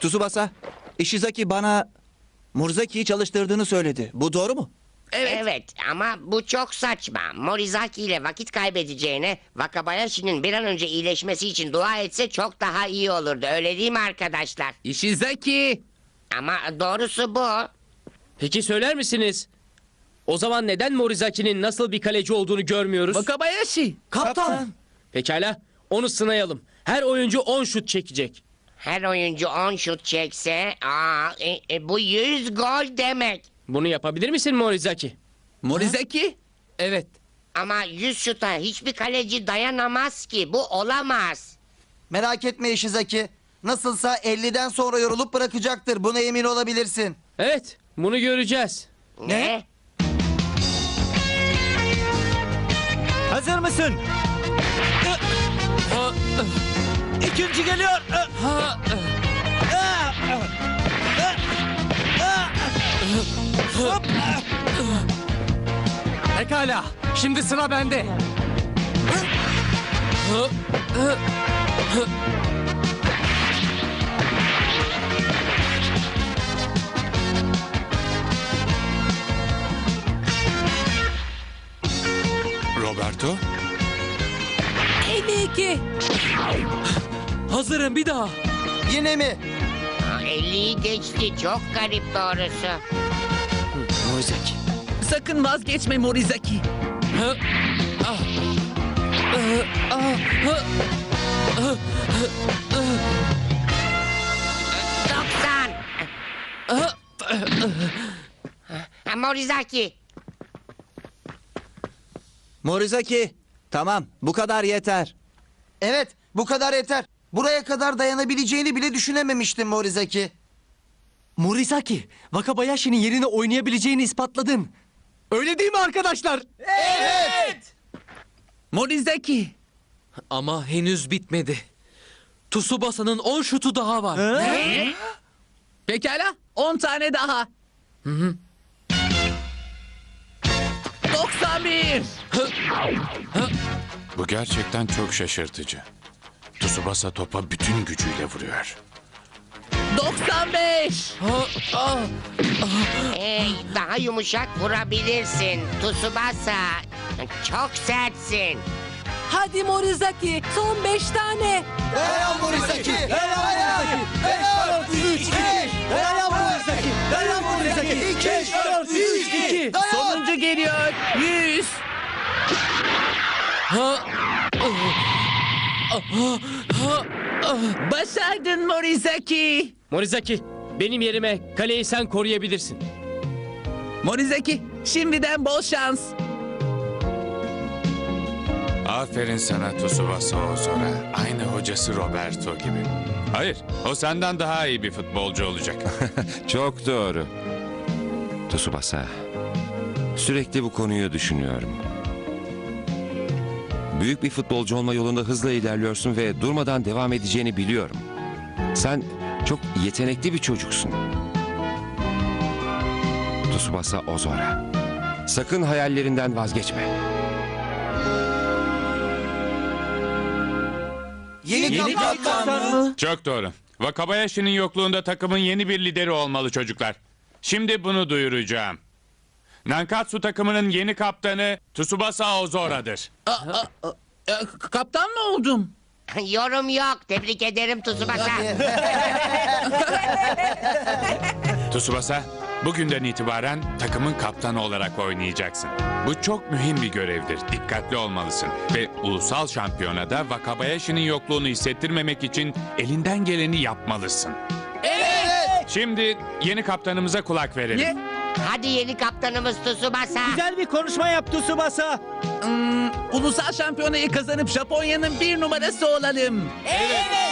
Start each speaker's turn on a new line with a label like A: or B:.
A: Tsubasa, Ishizaki bana Murzaki'yi çalıştırdığını söyledi. Bu doğru mu?
B: Evet. ama bu çok saçma. Morizaki ile vakit kaybedeceğine Wakabayashi'nin bir an önce iyileşmesi için dua etse çok daha iyi olurdu. Öyle değil mi arkadaşlar?
C: Ishizaki.
B: Ama doğrusu bu.
D: Peki söyler misiniz? O zaman neden Morizaki'nin nasıl bir kaleci olduğunu görmüyoruz?
C: Wakabayashi.
A: Kaptan.
D: Pekala, onu sınayalım. Her oyuncu 10 şut çekecek.
B: Her oyuncu 10 şut çekse aa, e, e, bu 100 gol demek.
D: Bunu yapabilir misin Morizaki?
C: Morizaki. Evet.
B: Ama 100 şuta hiçbir kaleci dayanamaz ki. Bu olamaz.
E: Merak etme Ishizaki. Nasılsa 50'den sonra yorulup bırakacaktır. Buna emin olabilirsin.
D: Evet, bunu göreceğiz.
B: Ne?
F: Hazır mısın? İkinci geliyor.
C: Pekala. Şimdi sıra bende.
G: Roberto?
C: 52. Hazırım bir daha.
E: Yine mi?
B: Aa, 50'yi geçti. Çok garip doğrusu.
D: Morizaki.
C: Sakın vazgeçme Morizaki. Hı, ah, hı, ah, hı.
B: 90. Ha, Morizaki.
A: Morizaki, tamam bu kadar yeter.
E: Evet, bu kadar yeter. Buraya kadar dayanabileceğini bile düşünememiştim Morizaki.
F: Morizaki, Wakabayashi'nin yerine oynayabileceğini ispatladın. Öyle değil mi arkadaşlar?
C: Morizaki. Ama henüz bitmedi. Tsubasa'nın 10 şutu daha var. Pekala 10 tane daha. Hı hı. 91.
G: Bu gerçekten çok şaşırtıcı. Tsubasa topa bütün gücüyle vuruyor.
C: 95. Ha, ah.
B: Hey, daha yumuşak vurabilirsin. Tsubasa. Çok sertsin.
H: Hadi Morizaki son beş tane.
E: Dayan Morizaki! Dayan! Dayan! 3, 2, Dayan Morizaki! Dayan Morizaki! 2, 4, 3, 2, Dayan!
C: Sonuncu geliyor. 100. Ha. Başardın Morizaki.
D: Morizaki, benim yerime kaleyi sen koruyabilirsin.
C: Morizaki şimdiden bol şans.
G: Aferin sana Tsubasa Ozora. Aynı hocası Roberto gibi. Hayır, o senden daha iyi bir futbolcu olacak.
I: Çok doğru. Tsubasa, sürekli bu konuyu düşünüyorum. Büyük bir futbolcu olma yolunda hızla ilerliyorsun ve durmadan devam edeceğini biliyorum. Sen çok yetenekli bir çocuksun. Tsubasa Ozora. Sakın hayallerinden vazgeçme.
E: Yeni, kaptan, mı?
G: Çok doğru. Wakabayashi'nin yokluğunda takımın yeni bir lideri olmalı çocuklar. Şimdi bunu duyuracağım. Nankatsu takımının yeni kaptanı Tsubasa Ozora'dır.
C: E, kaptan mı oldum?
B: Yorum yok. Tebrik ederim Tsubasa.
G: Tsubasa, bugünden itibaren takımın kaptanı olarak oynayacaksın. Bu çok mühim bir görevdir. Dikkatli olmalısın. Ve ulusal şampiyonada Wakabayashi'nin yokluğunu hissettirmemek için elinden geleni yapmalısın.
C: Evet.
G: Şimdi yeni kaptanımıza kulak verelim.
C: Ye-
B: Hadi yeni kaptanımız Tsubasa.
F: Güzel bir konuşma yap Tsubasa.
C: Hmm, ulusal şampiyonayı kazanıp Japonya'nın bir numarası olalım. Evet.